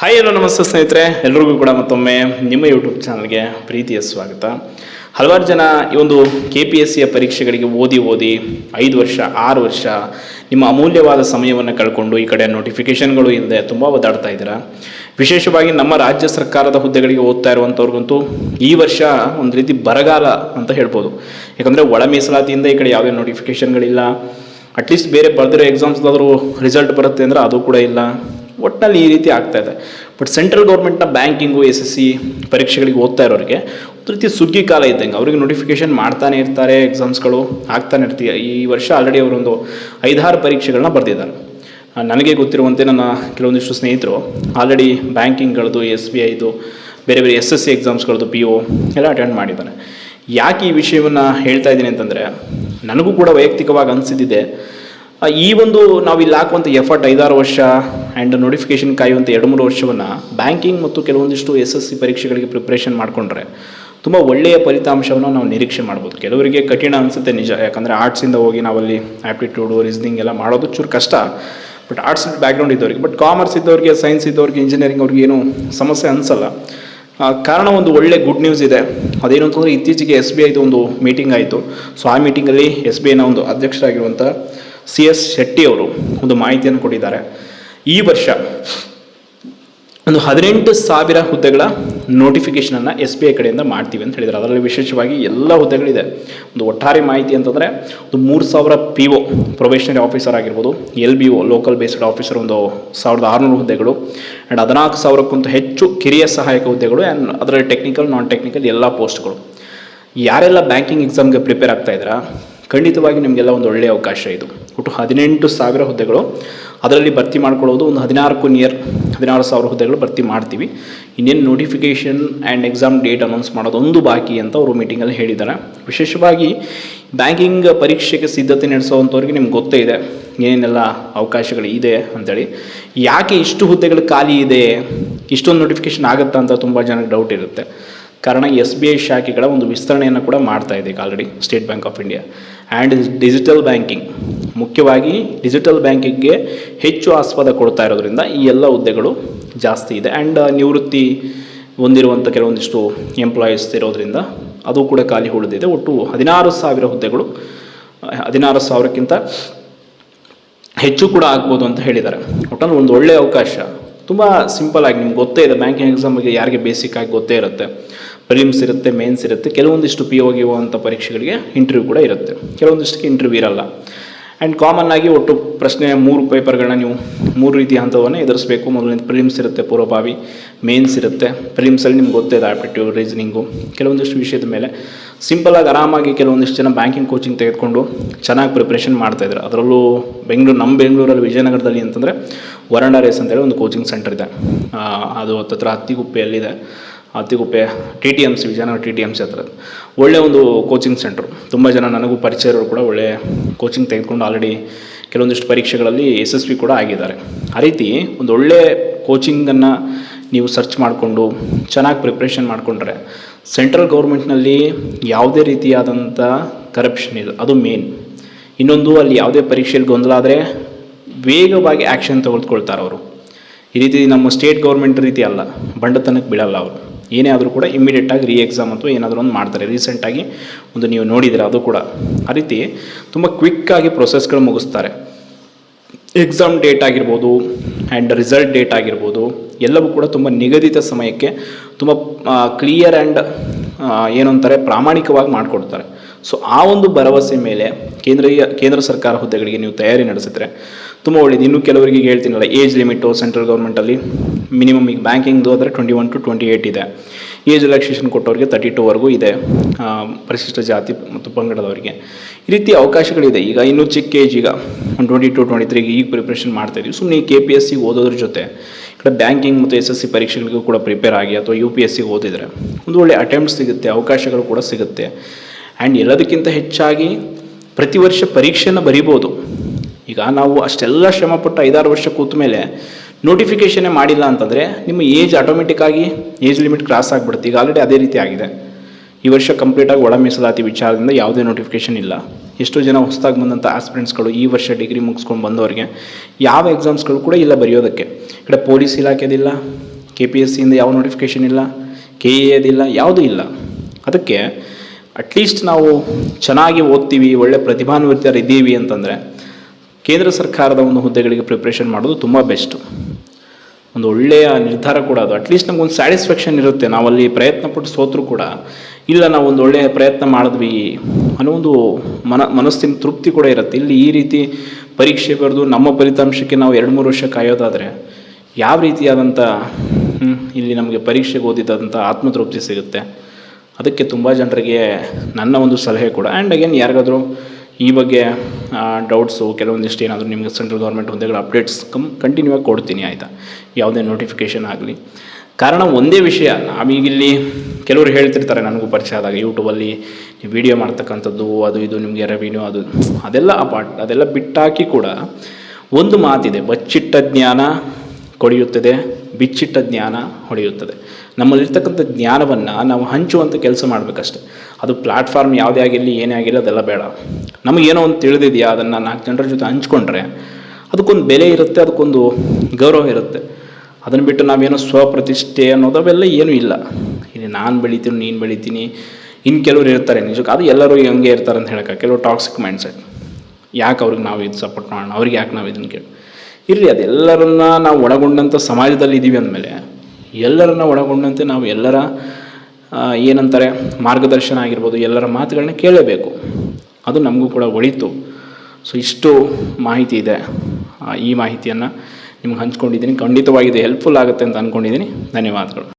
Hi hello ನಮಸ್ತೆ ಸ್ನೇಹಿತರೆ, ಎಲ್ರಿಗೂ ಕೂಡ ಮತ್ತೊಮ್ಮೆ ನಿಮ್ಮ ಯೂಟ್ಯೂಬ್ ಚಾನಲ್ಗೆ ಪ್ರೀತಿಯ ಸ್ವಾಗತ. ಹಲವಾರು ಜನ ಈ ಒಂದು ಕೆ ಪಿ ಎಸ್ ಸಿಯ ಪರೀಕ್ಷೆಗಳಿಗೆ ಓದಿ ಓದಿ ಐದು ವರ್ಷ, ಆರು ವರ್ಷ ನಿಮ್ಮ ಅಮೂಲ್ಯವಾದ ಸಮಯವನ್ನು ಕಳ್ಕೊಂಡು ಈ ಕಡೆ ನೋಟಿಫಿಕೇಷನ್ಗಳು ಇಲ್ಲದೆ ತುಂಬ ಒದ್ದಾಡ್ತಾ ಇದ್ದೀರಾ. ವಿಶೇಷವಾಗಿ ನಮ್ಮ ರಾಜ್ಯ ಸರ್ಕಾರದ ಹುದ್ದೆಗಳಿಗೆ ಓದ್ತಾ ಇರುವಂಥವ್ರಿಗಂತೂ ಈ ವರ್ಷ ಒಂದು ರೀತಿ ಬರಗಾಲ ಅಂತ ಹೇಳ್ಬೋದು. ಯಾಕಂದರೆ ಒಳ ಮೀಸಲಾತಿಯಿಂದ ಈ ಕಡೆ ಯಾವುದೇ ನೋಟಿಫಿಕೇಷನ್ಗಳಿಲ್ಲ ಅಟ್ಲೀಸ್ಟ್ ಬೇರೆ ಬರೆದಿರೋ ಎಕ್ಸಾಮ್ಸ್ದಾದರೂ ರಿಸಲ್ಟ್ ಬರುತ್ತೆ ಅಂದರೆ ಅದು ಕೂಡ ಇಲ್ಲ. ಒಟ್ಟಿನಲ್ಲಿ ಈ ರೀತಿ ಆಗ್ತಾ ಇದೆ. ಬಟ್ ಸೆಂಟ್ರಲ್ ಗೌರ್ಮೆಂಟ್ನ ಬ್ಯಾಂಕಿಂಗು ಎಸ್ ಎಸ್ ಸಿ ಪರೀಕ್ಷೆಗಳಿಗೆ ಓದ್ತಾ ಇರೋರಿಗೆ ಒಂದು ಸುಗ್ಗಿ ಕಾಲ ಇದ್ದಂಗೆ. ಅವರಿಗೆ ನೋಟಿಫಿಕೇಶನ್ ಮಾಡ್ತಾನೆ ಇರ್ತಾರೆ ಎಕ್ಸಾಮ್ಸ್ಗಳು ಆಗ್ತಾನೆ ಇರ್ತೀಯ. ಈ ವರ್ಷ ಆಲ್ರೆಡಿ ಅವರೊಂದು ಐದಾರು ಪರೀಕ್ಷೆಗಳನ್ನ ಬರೆದಿದ್ದಾರೆ. ನನಗೆ ಗೊತ್ತಿರುವಂತೆ ನನ್ನ ಕೆಲವೊಂದಿಷ್ಟು ಸ್ನೇಹಿತರು ಆಲ್ರೆಡಿ ಬ್ಯಾಂಕಿಂಗ್ಗಳದ್ದು ಎಸ್ ಬಿ ಐದು ಬೇರೆ ಬೇರೆ ಎಸ್ ಎಸ್ ಸಿ ಎಕ್ಸಾಮ್ಸ್ಗಳದ್ದು ಪಿ ಒ ಎಲ್ಲ ಅಟೆಂಡ್ ಮಾಡಿದ್ದಾರೆ. ಯಾಕೆ ಈ ವಿಷಯವನ್ನು ಹೇಳ್ತಾ ಇದ್ದೀನಿ ಅಂತಂದರೆ, ನನಗೂ ಕೂಡ ವೈಯಕ್ತಿಕವಾಗಿ ಅನಿಸಿದ್ದಿದೆ. ಈ ಒಂದು ನಾವು ಇಲ್ಲಿ ಹಾಕುವಂಥ ಎಫರ್ಟ್ ಐದಾರು ವರ್ಷ ಆ್ಯಂಡ್ ನೋಟಿಫಿಕೇಷನ್ ಕಾಯುವಂಥ ಎರಡು ಮೂರು ವರ್ಷವನ್ನು ಬ್ಯಾಂಕಿಂಗ್ ಮತ್ತು ಕೆಲವೊಂದಿಷ್ಟು ಎಸ್ ಎಸ್ ಸಿ ಪರೀಕ್ಷೆಗಳಿಗೆ ಪ್ರಿಪ್ರೇಷನ್ ಮಾಡಿಕೊಂಡ್ರೆ ತುಂಬ ಒಳ್ಳೆಯ ಫಲಿತಾಂಶವನ್ನು ನಾವು ನಿರೀಕ್ಷೆ ಮಾಡ್ಬೋದು. ಕೆಲವರಿಗೆ ಕಠಿಣ ಅನಿಸುತ್ತೆ ನಿಜ, ಯಾಕಂದರೆ ಆರ್ಟ್ಸಿಂದ ಹೋಗಿ ನಾವಲ್ಲಿ ಆ್ಯಪ್ಟಿಟ್ಯೂಡು ರೀಸ್ನಿಂಗ್ ಎಲ್ಲ ಮಾಡೋದು ಚೂರು ಕಷ್ಟ. ಬಟ್ ಆರ್ಟ್ಸ್ ಬ್ಯಾಕ್ಗ್ರೌಂಡ್ ಇದ್ದವ್ರಿಗೆ ಬಟ್ ಕಾಮರ್ಸ್ ಇದ್ದವ್ರಿಗೆ ಸೈನ್ಸ್ ಇದ್ದವ್ರಿಗೆ ಇಂಜಿನಿಯರಿಂಗ್ ಅವ್ರಿಗೆ ಏನು ಸಮಸ್ಯೆ ಅನಿಸಲ್ಲ. ಕಾರಣ ಒಂದು ಒಳ್ಳೆ ಗುಡ್ ನ್ಯೂಸ್ ಇದೆ. ಅದೇನು ಅಂತಂದರೆ ಇತ್ತೀಚೆಗೆ ಎಸ್ ಬಿ ಐದು ಒಂದು ಮೀಟಿಂಗ್ ಆಯಿತು. ಸೊ ಆ ಮೀಟಿಂಗಲ್ಲಿ ಎಸ್ ಬಿ ಐನ ಒಂದು ಅಧ್ಯಕ್ಷರಾಗಿರುವಂಥ ಸಿ ಎಸ್ ಶೆಟ್ಟಿ ಅವರು ಒಂದು ಮಾಹಿತಿಯನ್ನು ಕೊಟ್ಟಿದ್ದಾರೆ. ಈ ವರ್ಷ ಒಂದು ಹದಿನೆಂಟು ಸಾವಿರ ಹುದ್ದೆಗಳ ನೋಟಿಫಿಕೇಷನನ್ನು ಎಸ್ ಬಿ ಐ ಕಡೆಯಿಂದ ಮಾಡ್ತೀವಿ ಅಂತ ಹೇಳಿದ್ದಾರೆ. ಅದರಲ್ಲಿ ವಿಶೇಷವಾಗಿ ಎಲ್ಲ ಹುದ್ದೆಗಳಿದೆ. ಒಂದು ಒಟ್ಟಾರೆ ಮಾಹಿತಿ ಅಂತಂದರೆ ಒಂದು ಮೂರು ಸಾವಿರ ಪಿ ಒ ಪ್ರೊಬೇಷನರಿ ಆಫೀಸರ್ ಆಗಿರ್ಬೋದು L B O local based officer ಒಂದು ಸಾವಿರದ ಆರುನೂರು ಹುದ್ದೆಗಳು ಆ್ಯಂಡ್ ಹದಿನಾಲ್ಕು ಸಾವಿರಕ್ಕಿಂತ ಹೆಚ್ಚು ಕಿರಿಯ ಸಹಾಯಕ ಹುದ್ದೆಗಳು ಆ್ಯಂಡ್ ಅದರಲ್ಲಿ ಟೆಕ್ನಿಕಲ್ ನಾನ್ ಟೆಕ್ನಿಕಲ್ ಎಲ್ಲ ಪೋಸ್ಟ್ಗಳು ಯಾರೆಲ್ಲ ಬ್ಯಾಂಕಿಂಗ್ ಎಕ್ಸಾಮ್ಗೆ ಪ್ರಿಪೇರ್ ಆಗ್ತಾ ಇದ್ದೀರಾ ಖಂಡಿತವಾಗಿ ನಿಮಗೆಲ್ಲ ಒಂದು ಒಳ್ಳೆಯ ಅವಕಾಶ ಇದು. ಒಟ್ಟು ಹದಿನೆಂಟು ಸಾವಿರ ಹುದ್ದೆಗಳು, ಅದರಲ್ಲಿ ಭರ್ತಿ ಮಾಡ್ಕೊಳ್ಳೋದು ಒಂದು ಹದಿನಾಲ್ಕು ನಿಯರ್ ಹದಿನಾರು ಸಾವಿರ ಹುದ್ದೆಗಳು ಭರ್ತಿ ಮಾಡ್ತೀವಿ. ಇನ್ನೇನು notification and exam date announce ಮಾಡೋದೊಂದು ಬಾಕಿ ಅಂತ ಅವರು ಮೀಟಿಂಗಲ್ಲಿ ಹೇಳಿದ್ದಾರೆ. ವಿಶೇಷವಾಗಿ ಬ್ಯಾಂಕಿಂಗ್ ಪರೀಕ್ಷೆಗೆ ಸಿದ್ಧತೆ ನಡೆಸೋವಂಥವ್ರಿಗೆ ನಿಮ್ಗೆ ಗೊತ್ತೇ ಇದೆ, ಏನೇನೆಲ್ಲ ಅವಕಾಶಗಳು ಇದೆ ಅಂತೇಳಿ. ಯಾಕೆ ಇಷ್ಟು ಹುದ್ದೆಗಳು ಖಾಲಿ ಇದೆ, ಇಷ್ಟೊಂದು ನೋಟಿಫಿಕೇಷನ್ ಆಗುತ್ತಾ ಅಂತ ತುಂಬ ಜನಕ್ಕೆ ಡೌಟ್ ಇರುತ್ತೆ. ಕಾರಣ ಎಸ್ ಬಿ ಐ ಶಾಖೆಗಳ ಒಂದು ವಿಸ್ತರಣೆಯನ್ನು ಕೂಡ ಮಾಡ್ತಾ ಇದೆ ಈಗ already State Bank of India and digital banking ಮುಖ್ಯವಾಗಿ ಡಿಜಿಟಲ್ ಬ್ಯಾಂಕಿಂಗ್ಗೆ ಹೆಚ್ಚು ಆಸ್ಪದ ಕೊಡ್ತಾ ಇರೋದ್ರಿಂದ ಈ ಎಲ್ಲ ಹುದ್ದೆಗಳು ಜಾಸ್ತಿ ಇದೆ. ಆ್ಯಂಡ್ ನಿವೃತ್ತಿ ಹೊಂದಿರುವಂಥ ಕೆಲವೊಂದಿಷ್ಟು ಎಂಪ್ಲಾಯೀಸ್ ಇರೋದ್ರಿಂದ ಅದು ಕೂಡ ಖಾಲಿ ಉಳಿದಿದೆ. ಒಟ್ಟು ಹದಿನಾರು ಸಾವಿರ ಹುದ್ದೆಗಳು ಹದಿನಾರು ಸಾವಿರಕ್ಕಿಂತ ಹೆಚ್ಚು ಕೂಡ ಆಗ್ಬೋದು ಅಂತ ಹೇಳಿದ್ದಾರೆ. ಒಟ್ಟಲ್ಲಿ ಒಂದು ಒಳ್ಳೆಯ ಅವಕಾಶ. ತುಂಬ ಸಿಂಪಲ್ ಆಗಿ ನಿಮ್ಗೆ ಗೊತ್ತೇ ಇದೆ. ಬ್ಯಾಂಕಿಂಗ್ ಎಕ್ಸಾಮ್ ಬಗ್ಗೆ ಯಾರಿಗೆ ಬೇಸಿಕ್ ಆಗಿ ಗೊತ್ತೇ ಇರುತ್ತೆ. ಪ್ರಿಲಿಮ್ಸ್ ಇರುತ್ತೆ ಮೇನ್ಸ್ ಇರುತ್ತೆ, ಕೆಲವೊಂದಿಷ್ಟು ಪಿ ಅಂಥ ಪರೀಕ್ಷೆಗಳಿಗೆ ಇಂಟರ್ವ್ಯೂ ಕೂಡ ಇರುತ್ತೆ. ಕೆಲವೊಂದಿಷ್ಟಕ್ಕೆ ಇಂಟರ್ವ್ಯೂ ಇರಲ್ಲ. ಆ್ಯಂಡ್ ಕಾಮನ್ ಆಗಿ ಒಟ್ಟು ಪ್ರಶ್ನೆ ಮೂರು ಪೇಪರ್ಗಳನ್ನ ನೀವು ಮೂರು ರೀತಿಯ ಹಂತವನ್ನು ಎದುರಿಸಬೇಕು. ಮೊದಲನೇ ಪ್ರಿಲಿಮ್ಸ್ ಇರುತ್ತೆ, ಪೂರ್ವಭಾವಿ ಮೇನ್ಸ್ ಇರುತ್ತೆ. ಪ್ರಿಲಿಮ್ಸಲ್ಲಿ ನಿಮ್ಗೆ ಗೊತ್ತೇ ಇದೆ ಆಪ್ಟಿಟ್ಯೂಡ್ ರೀಸನಿಂಗು ಕೆಲವೊಂದಿಷ್ಟು ವಿಷಯದ ಮೇಲೆ ಸಿಂಪಲಾಗಿ ಆರಾಮಾಗಿ ಕೆಲವೊಂದಿಷ್ಟು ಜನ ಬ್ಯಾಂಕಿಂಗ್ ಕೋಚಿಂಗ್ ತೆಗೆದುಕೊಂಡು ಚೆನ್ನಾಗಿ ಪ್ರಿಪ್ರೇಷನ್ ಮಾಡ್ತಾಯಿದ್ರು ಅದರಲ್ಲೂ ಬೆಂಗಳೂರು, ನಮ್ಮ ಬೆಂಗಳೂರಲ್ಲಿ ವಿಜಯನಗರದಲ್ಲಿ ಅಂತಂದರೆ ವರಂಡ ರೇಸ್ ಅಂತೇಳಿ ಒಂದು ಕೋಚಿಂಗ್ ಸೆಂಟರ್ ಇದೆ. ಅದು ಹತ್ತತ್ರ ಹತ್ತಿಗುಪ್ಪೆಯಲ್ಲಿದೆ. Hattiguppe T T M C, Vijayanagar T T M C ಹತ್ರ ಒಳ್ಳೆಯ ಒಂದು ಕೋಚಿಂಗ್ ಸೆಂಟ್ರು ತುಂಬ ಜನ ನನಗೂ ಪರಿಚಯ ಇರೋರು ಕೂಡ ಒಳ್ಳೆ ಕೋಚಿಂಗ್ ತೆಗೆದುಕೊಂಡು ಆಲ್ರೆಡಿ ಕೆಲವೊಂದಿಷ್ಟು ಪರೀಕ್ಷೆಗಳಲ್ಲಿ ಯಶಸ್ವಿ ಕೂಡ ಆಗಿದ್ದಾರೆ. ಆ ರೀತಿ ಒಂದು ಒಳ್ಳೆ ಕೋಚಿಂಗನ್ನು ನೀವು ಸರ್ಚ್ ಮಾಡಿಕೊಂಡು, ಚೆನ್ನಾಗಿ ಪ್ರಿಪ್ರೇಷನ್ ಮಾಡಿಕೊಂಡ್ರೆ ಸೆಂಟ್ರಲ್ ಗೌರ್ಮೆಂಟ್ನಲ್ಲಿ ಯಾವುದೇ ರೀತಿಯಾದಂಥ ಕರಪ್ಷನ್ ಇಲ್ಲ. ಅದು ಮೇನ್ ಇನ್ನೊಂದು ಅಲ್ಲಿ ಯಾವುದೇ ಪರೀಕ್ಷೆಯಲ್ಲಿ ಗೊಂದಲ ಆದರೆ ವೇಗವಾಗಿ ಆ್ಯಕ್ಷನ್ ತೆಗೆದುಕೊಳ್ತಾರೆ ಅವರು. ಈ ರೀತಿ ನಮ್ಮ ಸ್ಟೇಟ್ ಗೌರ್ಮೆಂಟ್ ರೀತಿ ಅಲ್ಲ, ಬಂಡತನಕ್ಕೆ ಬೀಳಲ್ಲ ಅವರು. ಏನೇ ಆದರೂ ಕೂಡ ಇಮ್ಮಿಡಿಯೇಟಾಗಿ ರೀ ಎಕ್ಸಾಮ್ ಅಥವಾ ಏನಾದರೂ ಒಂದು ಮಾಡ್ತಾರೆ. ರೀಸೆಂಟಾಗಿ ಒಂದು ನೀವು ನೋಡಿದರೆ ಅದು ಕೂಡ. ಆ ರೀತಿ ತುಂಬ ಕ್ವಿಕ್ಕಾಗಿ ಪ್ರೊಸೆಸ್ಗಳು ಮುಗಿಸ್ತಾರೆ. ಎಕ್ಸಾಮ್ ಡೇಟ್ ಆಗಿರ್ಬೋದು ಆ್ಯಂಡ್ ರಿಸಲ್ಟ್ ಡೇಟ್ ಆಗಿರ್ಬೋದು ಎಲ್ಲವೂ ಕೂಡ ತುಂಬ ನಿಗದಿತ ಸಮಯಕ್ಕೆ ತುಂಬ ಕ್ಲಿಯರ್ ಆ್ಯಂಡ್ ಅಂತಾರೆ ಪ್ರಾಮಾಣಿಕವಾಗಿ ಮಾಡಿಕೊಡ್ತಾರೆ. ಸೊ ಆ ಒಂದು ಭರವಸೆ ಮೇಲೆ ಕೇಂದ್ರೀಯ, ಕೇಂದ್ರ ಸರ್ಕಾರ ಹುದ್ದೆಗಳಿಗೆ ನೀವು ತಯಾರಿ ನಡೆಸಿದ್ರೆ ತುಂಬ ಒಳ್ಳೆಯದು ಇನ್ನೂ ಕೆಲವರಿಗೆ ಹೇಳ್ತೀನಲ್ಲ ಏಜ್ ಲಿಮಿಟು ಸೆಂಟ್ರಲ್ ಗೌರ್ಮೆಂಟಲ್ಲಿ ಮಿನಿಮಮ್ ಈಗ ಬ್ಯಾಂಕಿಂಗ್ದು ಆದರೆ twenty one to twenty eight ಇದೆ. ಏಜ್ ರಿಲ್ಯಾಕ್ಸೇಷನ್ ಕೊಟ್ಟವರಿಗೆ ತರ್ಟಿ ಟೂವರೆಗೂ ಇದೆ ಪರಿಶಿಷ್ಟ ಜಾತಿ ಮತ್ತು ಪಂಗಡದವರಿಗೆ. ಈ ರೀತಿ ಅವಕಾಶಗಳಿದೆ. ಈಗ ಇನ್ನೂ ಚಿಕ್ಕ ಏಜ್ ಈಗ ಒಂದು ಟ್ವೆಂಟಿ ಟು ಟ್ವೆಂಟಿ ತ್ರೀಗೆ ಈಗ ಪ್ರಿಪ್ರೇಷನ್ ಮಾಡ್ತಾ ಇದ್ದೀವಿ ಸುಮ್ಮನೆ ಕೆ ಪಿ ಎಸ್ ಸಿ ಓದೋದ್ರ ಜೊತೆ ಈ ಕಡೆ ಬ್ಯಾಂಕಿಂಗ್ ಮತ್ತು ಎಸ್ ಎಸ್ ಸಿ ಪರೀಕ್ಷೆಗಳಿಗೂ ಕೂಡ ಪ್ರಿಪೇರ್ ಆಗಿ ಅಥವಾ ಯು ಪಿ ಎಸ್ ಸಿ ಓದಿದರೆ ಒಂದು ಒಳ್ಳೆ ಅಟೆಂಪ್ಟ್ ಸಿಗುತ್ತೆ, ಅವಕಾಶಗಳು ಕೂಡ ಸಿಗುತ್ತೆ. ಆ್ಯಂಡ್ ಎಲ್ಲದಕ್ಕಿಂತ ಹೆಚ್ಚಾಗಿ ಪ್ರತಿ ವರ್ಷ ಪರೀಕ್ಷೆಯನ್ನು ಬರಿಬೋದು. ಈಗ ನಾವು ಅಷ್ಟೆಲ್ಲ ಶ್ರಮಪಟ್ಟು ಐದಾರು ವರ್ಷ ಕೂತ ಮೇಲೆ ನೋಟಿಫಿಕೇಷನ್ನೇ ಮಾಡಿಲ್ಲ ಅಂತಂದರೆ ನಿಮ್ಮ ಏಜ್ ಆಟೋಮೆಟಿಕ್ಕಾಗಿ ಏಜ್ ಲಿಮಿಟ್ ಕ್ರಾಸ್ ಆಗಿಬಿಡುತ್ತೆ. ಈಗ ಆಲ್ರೆಡಿ ಅದೇ ರೀತಿ ಆಗಿದೆ. ಈ ವರ್ಷ ಕಂಪ್ಲೀಟಾಗಿ ಒಳ ಮೀಸಲಾತಿ ವಿಚಾರದಿಂದ ಯಾವುದೇ ನೋಟಿಫಿಕೇಷನ್ ಇಲ್ಲ. ಎಷ್ಟೋ ಜನ ಹೊಸದಾಗಿ ಬಂದಂಥ ಆಸ್ಪಿರೆಂಟ್ಸ್ಗಳು ಈ ವರ್ಷ ಡಿಗ್ರಿ ಮುಗಿಸ್ಕೊಂಡು ಬಂದವರಿಗೆ ಯಾವ ಎಕ್ಸಾಮ್ಸ್ಗಳು ಕೂಡ ಇಲ್ಲ ಬರೆಯೋದಕ್ಕೆ. ಈ ಪೊಲೀಸ್ ಇಲಾಖೆದಿಲ್ಲ ಕೆ ಪಿ ಎಸ್ ಸಿಯಿಂದ ಯಾವ ನೋಟಿಫಿಕೇಷನ್ ಇಲ್ಲ ಕೆ ಎದಿಲ್ಲ ಯಾವುದೂ ಇಲ್ಲ. ಅದಕ್ಕೆ ಅಟ್ಲೀಸ್ಟ್ ನಾವು ಚೆನ್ನಾಗಿ ಓದ್ತೀವಿ, ಒಳ್ಳೆ ಪ್ರತಿಭಾನ್ವಿತರು ಇದ್ದೀವಿ ಅಂತಂದರೆ ಕೇಂದ್ರ ಸರ್ಕಾರದ ಒಂದು ಹುದ್ದೆಗಳಿಗೆ ಪ್ರಿಪ್ರೇಷನ್ ಮಾಡೋದು ತುಂಬ ಬೆಸ್ಟು ಒಂದು ಒಳ್ಳೆಯ ನಿರ್ಧಾರ ಕೂಡ ಅದು. ಅಟ್ಲೀಸ್ಟ್ ನಮಗೊಂದು ಸ್ಯಾಟಿಸ್ಫ್ಯಾಕ್ಷನ್ ಇರುತ್ತೆ. ನಾವಲ್ಲಿ ಪ್ರಯತ್ನ ಪಟ್ಟು ಸೋತರೂ ಕೂಡ. ಇಲ್ಲ ನಾವು ಒಂದು ಒಳ್ಳೆಯ ಪ್ರಯತ್ನ ಮಾಡಿದ್ವಿ ಅನ್ನೋ ಒಂದು ಮನ, ಮನಸ್ಸಿನ ತೃಪ್ತಿ ಕೂಡ ಇರುತ್ತೆ. ಇಲ್ಲಿ ಈ ರೀತಿ ಪರೀಕ್ಷೆ ಬರೆದು ನಮ್ಮ ಫಲಿತಾಂಶಕ್ಕೆ ನಾವು ಎರಡು, ಮೂರು ವರ್ಷ ಕಾಯೋದಾದರೆ ಯಾವ ರೀತಿಯಾದಂಥ ಇಲ್ಲಿ ನಮಗೆ ಪರೀಕ್ಷೆಗೆ ಓದಿದಂಥ ಆತ್ಮತೃಪ್ತಿ ಸಿಗುತ್ತೆ. ಅದಕ್ಕೆ ತುಂಬ ಜನರಿಗೆ ನನ್ನ ಒಂದು ಸಲಹೆ ಕೂಡ. ಆ್ಯಂಡ್ ಅಗೇನ್ ಯಾರಿಗಾದರೂ ಈ ಬಗ್ಗೆ ಡೌಟ್ಸು ಕೆಲವೊಂದಿಷ್ಟು ಏನಾದರೂ ನಿಮಗೆ ಸೆಂಟ್ರಲ್ ಗೌರ್ಮೆಂಟ್ ಹುದ್ದೆಗಳ ಅಪ್ಡೇಟ್ಸ್ ಕಮ್ ಕಂಟಿನ್ಯೂ ಆಗಿ ಕೊಡ್ತೀನಿ, ಆಯಿತಾ? ಯಾವುದೇ ನೋಟಿಫಿಕೇಷನ್ ಆಗಲಿ. ಕಾರಣ ಒಂದೇ ವಿಷಯ, ನಾವೀಗಿಲ್ಲಿ ಕೆಲವರು ಹೇಳ್ತಿರ್ತಾರೆ ನನಗೂ ಪರಿಚಯ ಆದಾಗ ಯೂಟ್ಯೂಬಲ್ಲಿ ವಿಡಿಯೋ ಮಾಡ್ತಕ್ಕಂಥದ್ದು, ಅದು ಇದು ನಿಮಗೆ ರೆವಿನ್ಯೂ ಅದು, ಅದೆಲ್ಲ ಆ ಅಪಾರ್ಟ್ ಅದೆಲ್ಲ ಬಿಟ್ಟಾಕಿ ಕೂಡ ಒಂದು ಮಾತಿದೆ, ಬಚ್ಚಿಟ್ಟ ಜ್ಞಾನ ಕೊಡಿಯುತ್ತದೆ, ಬಿಚ್ಚಿಟ್ಟ ಜ್ಞಾನ ಹೊಡೆಯುತ್ತದೆ. ನಮ್ಮಲ್ಲಿರ್ತಕ್ಕಂಥ ಜ್ಞಾನವನ್ನು ನಾವು ಹಂಚುವಂಥ ಕೆಲಸ ಮಾಡಬೇಕಷ್ಟೆ. ಅದು ಪ್ಲಾಟ್ಫಾರ್ಮ್ ಯಾವುದೇ ಆಗಿರಲಿ, ಏನೇ ಆಗಿರಲಿ ಅದೆಲ್ಲ ಬೇಡ. ನಮಗೇನೋ ಒಂದು ತಿಳಿದಿದೆಯಾ, ಅದನ್ನು ನಾಲ್ಕು ಜನರ ಜೊತೆ ಹಂಚ್ಕೊಂಡ್ರೆ, ಅದಕ್ಕೊಂದು ಬೆಲೆ ಇರುತ್ತೆ, ಅದಕ್ಕೊಂದು ಗೌರವ ಇರುತ್ತೆ. ಅದನ್ನು ಬಿಟ್ಟು ನಾವೇನೋ ಸ್ವಪ್ರತಿಷ್ಠೆ ಅನ್ನೋದು ಅವೆಲ್ಲ ಏನೂ ಇಲ್ಲ. ಇಲ್ಲಿ ನಾನು ಬೆಳಿತೀನಿ, ನೀನು ಬೆಳಿತೀನಿ ಇನ್ನು ಕೆಲವರು ಇರ್ತಾರೆ ನಿಜಕ್ಕೆ. ಅದು ಎಲ್ಲರೂ ಹಂಗೆ ಇರ್ತಾರೆ ಅಂತ ಹೇಳೋಕೆ ಕೆಲವು ಟಾಕ್ಸಿಕ್ ಮೈಂಡ್ಸೆಟ್ ಯಾಕೆ ಅವ್ರಿಗೆ ನಾವು ಇದು ಸಪೋರ್ಟ್ ಮಾಡೋಣ, ಅವ್ರಿಗೆ ಯಾಕೆ ನಾವು ಇದನ್ನು ಕೇಳಿ? ಇರಲಿ, ಅದೆಲ್ಲರನ್ನ ನಾವು ಒಳಗೊಂಡಂಥ ಸಮಾಜದಲ್ಲಿ ಇದ್ದೀವಿ ಅಂದಮೇಲೆ ಎಲ್ಲರನ್ನ ಒಳಗೊಂಡಂತೆ ನಾವು ಎಲ್ಲರ ಏನಂತಾರೆ, ಮಾರ್ಗದರ್ಶನ ಆಗಿರ್ಬೋದು, ಎಲ್ಲರ ಮಾತುಗಳನ್ನ ಕೇಳಬೇಕು. ಅದು ನಮಗೂ ಕೂಡ ಒಳಿತು. ಸೊ ಇಷ್ಟು ಮಾಹಿತಿ ಇದೆ. ಈ ಮಾಹಿತಿಯನ್ನು ನಿಮ್ಗೆ ಹಂಚ್ಕೊಂಡಿದ್ದೀನಿ. ಖಂಡಿತವಾಗಿದೆ ಇದು ಹೆಲ್ಪ್ಫುಲ್ ಆಗುತ್ತೆ ಅಂತ ಅಂದ್ಕೊಂಡಿದ್ದೀನಿ ಧನ್ಯವಾದಗಳು.